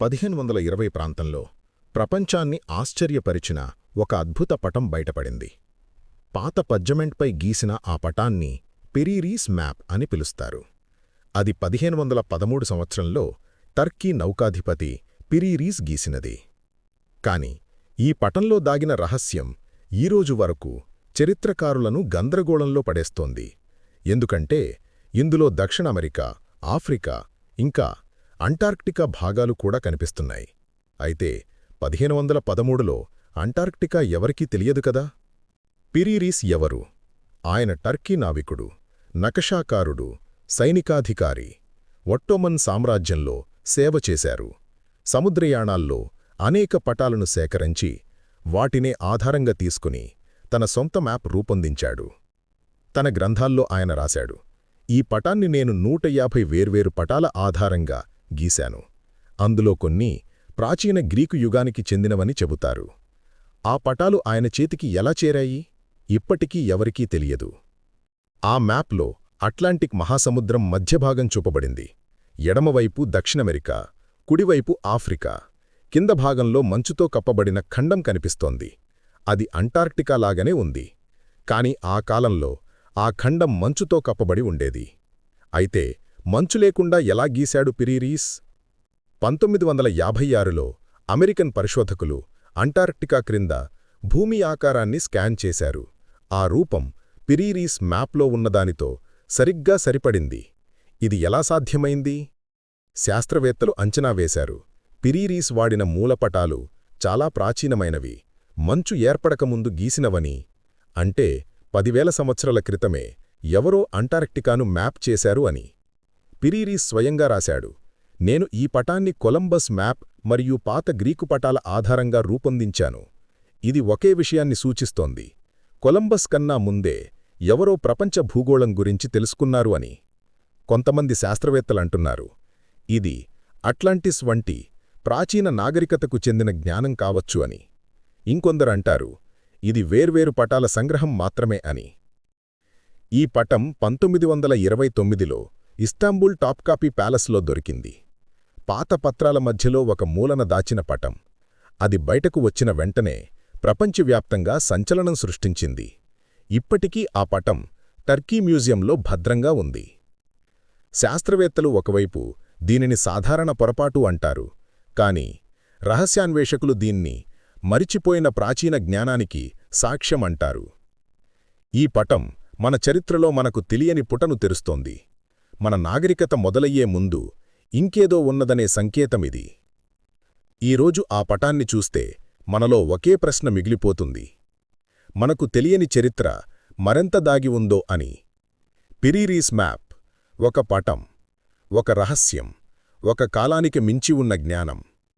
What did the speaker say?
పదిహేను వందల ఇరవై ప్రాంతంలో ప్రపంచాన్ని ఆశ్చర్యపరిచిన ఒక అద్భుత పటం బయటపడింది. పాత పజ్జమెంట్పై గీసిన ఆ పటాన్ని పెరీరీస్ మ్యాప్ అని పిలుస్తారు. అది పదిహేను వందల పదమూడు సంవత్సరంలో టర్కీ నౌకాధిపతి పిరీరీస్ గీసినది. కాని ఈ పటంలో దాగిన రహస్యం ఈరోజు వరకు చరిత్రకారులను గందరగోళంలో పడేస్తోంది. ఎందుకంటే ఇందులో దక్షిణ అమెరికా ఆఫ్రికా ఇంకా అంటార్క్టికా భాగాలు కూడా కనిపిస్తున్నాయి. అయితే పదిహేను వందల పదమూడులో అంటార్క్టికా ఎవరికీ తెలియదు కదా? పిరీరీస్ ఎవరు? ఆయన టర్కీ నావికుడు నకషాకారుడు సైనికాధికారి ఒట్టోమన్ సామ్రాజ్యంలో సేవ చేశారు. సముద్రయాణాల్లో అనేక పటాలను సేకరించి వాటినే ఆధారంగా తీసుకుని తన సొంత మ్యాప్ రూపొందించాడు. తన గ్రంథాల్లో ఆయన రాశాడు ఈ పటాన్ని నేను నూట యాభై వేర్వేరు పటాల ఆధారంగా గీశాను. అందులో కొన్ని ప్రాచీన గ్రీకు యుగానికి చెందినవని చెబుతారు. ఆ పటాలు ఆయన చేతికి ఎలా చేరాయి? ఇప్పటికీ ఎవరికీ తెలియదు. ఆ మ్యాప్లో అట్లాంటిక్ మహాసముద్రం మధ్యభాగం చూపబడింది. ఎడమవైపు దక్షిణమెరికా కుడివైపు ఆఫ్రికా. కింద భాగంలో మంచుతో కప్పబడిన ఖండం కనిపిస్తోంది. అది అంటార్క్టికా లాగానే ఉంది. కాని ఆ కాలంలో ఆ ఖండం మంచుతో కప్పబడి ఉండేది. అయితే మంచు లేకుండా ఎలా గీశాడు పిరీరీస్? పంతొమ్మిది వందల యాభై ఆరులో అమెరికన్ పరిశోధకులు అంటార్క్టికా క్రింద భూమి ఆకారాన్ని స్కాన్ చేశారు. ఆ రూపం పిరీరీస్ మ్యాప్లో ఉన్నదానితో సరిగ్గా సరిపడింది. ఇది ఎలా సాధ్యమైంది? శాస్త్రవేత్తలు అంచనా వేశారు. పిరీరీస్ వాడిన మూలపటాలు చాలా ప్రాచీనమైనవి. మంచు ఏర్పడకముందు గీసినవని అంటే పదివేల సంవత్సరాల క్రితమే ఎవరో అంటార్క్టికాను మ్యాప్ చేశారు అని. పిరీరి స్వయంగా రాశాడు. నేను ఈ పటాన్ని కొలంబస్ మ్యాప్ మరియు పాత గ్రీకు పటాల ఆధారంగా రూపొందించాను. ఇది ఒకే విషయాన్ని సూచిస్తోంది. కొలంబస్ కన్నా ముందే ఎవరో ప్రపంచ భూగోళం గురించి తెలుసుకున్నారు అని కొంతమంది శాస్త్రవేత్తలంటున్నారు ఇది అట్లాంటిస్ వంటి ప్రాచీన నాగరికతకు చెందిన జ్ఞానం కావచ్చు అని. ఇంకొందరంటారు ఇది వేర్వేరు పటాల సంగ్రహం మాత్రమే అని. ఈ పటం పంతొమ్మిది వందల ఇరవై తొమ్మిదిలో ఇస్తాంబుల్ టాప్కాపీ ప్యాలెస్లో దొరికింది. పాత పత్రాల మధ్యలో ఒక మూలన దాచిన పటం. అది బయటకు వచ్చిన వెంటనే ప్రపంచవ్యాప్తంగా సంచలనం సృష్టించింది. ఇప్పటికీ ఆ పటం టర్కీ మ్యూజియంలో భద్రంగా ఉంది. శాస్త్రవేత్తలు ఒకవైపు దీనిని సాధారణ పొరపాటు అంటారు. కాని రహస్యాన్వేషకులు దీన్ని మరిచిపోయిన ప్రాచీన జ్ఞానానికి సాక్ష్యం అంటారు ఈ పటం మన చరిత్రలో మనకు తెలియని పుటను తెరుస్తోంది. మన నాగరికత మొదలయ్యే ముందు ఇంకేదో ఉన్నదనే సంకేతమిది. ఈరోజు ఆ పటాన్ని చూస్తే మనలో ఒకే ప్రశ్న మిగిలిపోతుంది. మనకు తెలియని చరిత్ర మరెంత దాగి ఉందో అని. పిరీరీస్ మ్యాప్ ఒక పటం ఒక రహస్యం ఒక కాలానికి మించి ఉన్న జ్ఞానం.